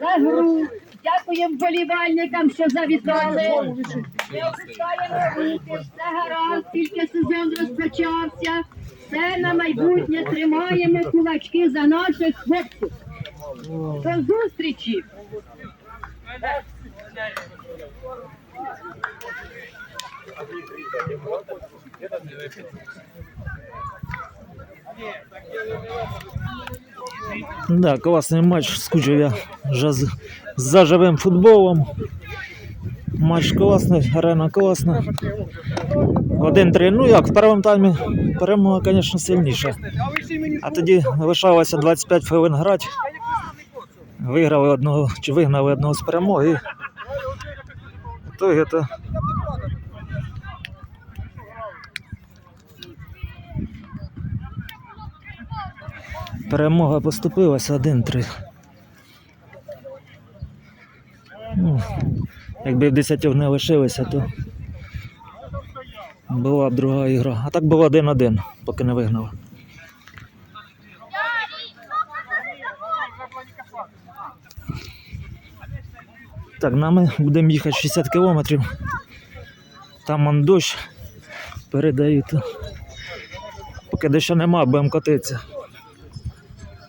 за гру. Дякуємо вболівальникам, що завітали. Не опускаємо руки, все гаразд, тільки сезон розпочався. Все на майбутнє тримаємо кулачки за наших хлопців. До зустрічі! Да, класний матч. Скучив я вже за живим футболом. Матч класний, арена класна. 1-3. Ну як, в першому таймі перемога, звісно, сильніша. А тоді лишалося 25 хвилин грати. Виграли одного чи вигнали одного з перемоги. То Перемога поступилася 1-3. Ну, якби в 10 не лишилися, то була б друга ігра. А так було 1-1, поки не вигнали. Так, нами будемо їхати 60 кілометрів. Там он дощ передають. Поки дощу нема, будемо котитися.